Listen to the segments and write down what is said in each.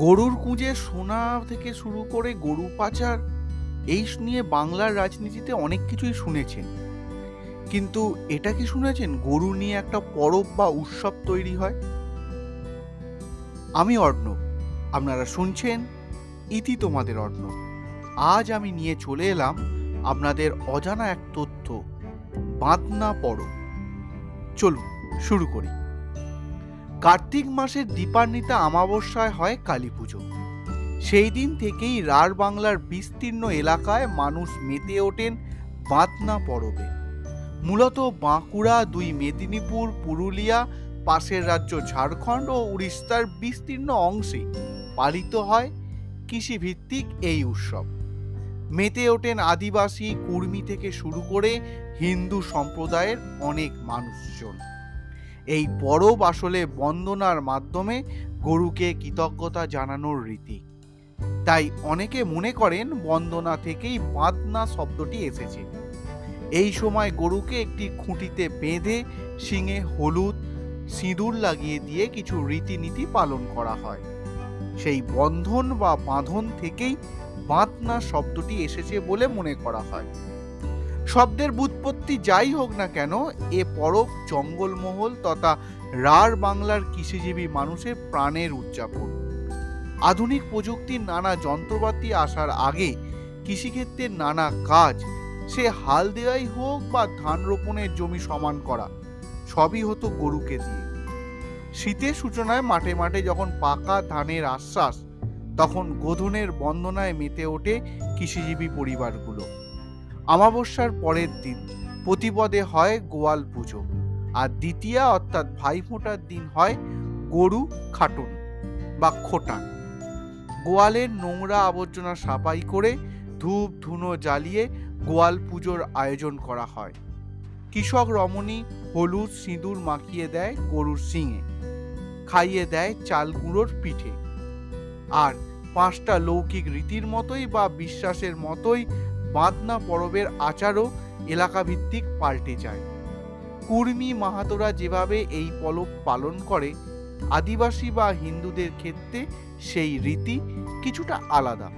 গরুর কুঁজে সোনা থেকে শুরু করে গরু পাচার, এই নিয়ে বাংলার রাজনীতিতে অনেক কিছুই শুনেছেন। কিন্তু এটা কি শুনেছেন? গরু নিয়ে একটা পরব বা উৎসব তৈরি হয়? আমি অর্ণব। আপনারা শুনছেন ইতি তোমাদের অর্ণব। আজ আমি নিয়ে চলে এলাম আপনাদের অজানা এক তথ্য, বাঁধনা পরব। চলুন, শুরু করি। কার্তিক মাসের দীপান্বিতা আমাবস্যায় হয় কালী পুজো। সেই দিন থেকেই রাঢ় বাংলার বিস্তীর্ণ এলাকায় মানুষ মেতে ওঠেন বাঁধনা পরবে। মূলত বাঁকুড়া, দুই মেদিনীপুর, পুরুলিয়া, পাশের রাজ্য ঝাড়খণ্ড ও উড়িষ্যার বিস্তীর্ণ অংশে পালিত হয় কৃষিভিত্তিক এই উৎসব। মেতে ওঠেন আদিবাসী, কুর্মী থেকে শুরু করে হিন্দু সম্প্রদায়ের অনেক মানুষজন। এই পরব আসলে বন্দনার মাধ্যমে গরুকে কৃতজ্ঞতা জানানোর রীতি। তাই অনেকে মনে করেন বন্দনা থেকেই বাঁধনা শব্দটি এসেছে। এই সময় গরুকে একটি খুঁটিতে বেঁধে, শিঙে, হলুদ, সিঁদুর লাগিয়ে দিয়ে কিছু রীতিনীতি পালন করা হয়। সেই বন্ধন বা বাঁধন থেকেই বাঁধনা শব্দটি এসেছে বলে মনে করা হয়। শব্দের বুৎপত্তি যাই হোক না কেন, এ পরব জঙ্গলমহল তথা রাঢ় বাংলার কৃষিজীবী মানুষের প্রাণের উদযাপন। আধুনিক প্রযুক্তির নানা যন্ত্রপাতি আসার আগে কৃষিক্ষেত্রের নানা কাজ, সে হাল দেওয়াই হোক বা ধান রোপণের জমি সমান করা, সবই হতো গরুকে দিয়ে। শীতের সূচনায় মাঠে মাঠে যখন পাকা ধানের আশ্বাস, তখন গোধনের বন্দনায় মেতে ওঠে কৃষিজীবী পরিবারগুলো। অমাবস্যার পরের দিন প্রতিপদে হয় গোয়াল পুজো, আর দ্বিতীয়া অর্থাৎ ভাইফোঁটার দিন হয় গরু খাটুন বা খোটান। গোয়ালের নোংরা আবর্জনা সাফাই করে ধূপ ধুনো জ্বালিয়ে গোয়াল পুজোর আয়োজন করা হয়। কৃষক রমণী হলুদ সিঁদুর মাখিয়ে দেয় গরুর শিঙে, খাইয়ে দেয় চাল গুঁড়োর পিঠে। আর পাঁচটা লৌকিক রীতির মতোই বা বিশ্বাসের মতোই বাঁধনা পরবের আচারও এলাকাভিত্তিক পাল্টে যায়। কুর্মী মাহাতোরা যেভাবে এই পলব পালন করে, আদিবাসী বা হিন্দুদের ক্ষেত্রে সেই রীতি কিছুটা আলাদা।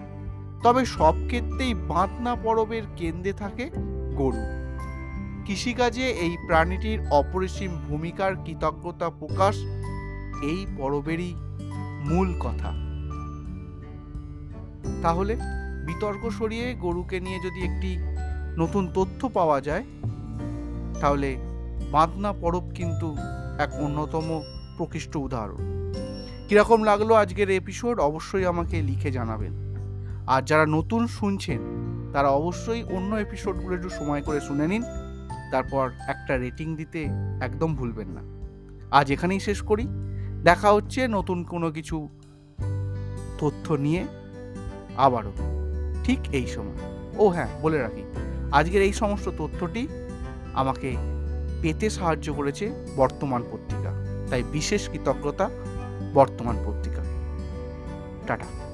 তবে সব ক্ষেত্রেই বাঁধনা পরবের কেন্দ্রে থাকে গরু। কৃষিকাজে এই প্রাণীটির অপরিসীম ভূমিকার কৃতজ্ঞতা প্রকাশ এই পরবেরই মূল কথা। তাহলে বিতর্ক সরিয়ে গরুকে নিয়ে যদি একটি নতুন তথ্য পাওয়া যায়, তাহলে বাঁধনা পরব কিন্তু এক অন্যতম প্রকৃষ্ট উদাহরণ। কীরকম লাগল আজকের এপিসোড অবশ্যই আমাকে লিখে জানাবেন। আর যারা নতুন শুনছেন, তারা অবশ্যই অন্য এপিসোডগুলো একটু সময় করে শুনে নিন। তারপর একটা রেটিং দিতে একদম ভুলবেন না। আজ এখানেই শেষ করি। দেখা হচ্ছে নতুন কোনো কিছু তথ্য নিয়ে আবারও। ঠিক এই সময়। ও হ্যাঁ বলে রাখি। আজকের এই সমস্ত তথ্যটি আমাকে পেতে সাহায্য করেছে বর্তমান পত্রিকা। তাই বিশেষ কৃতজ্ঞতা বর্তমান পত্রিকা। টাটা।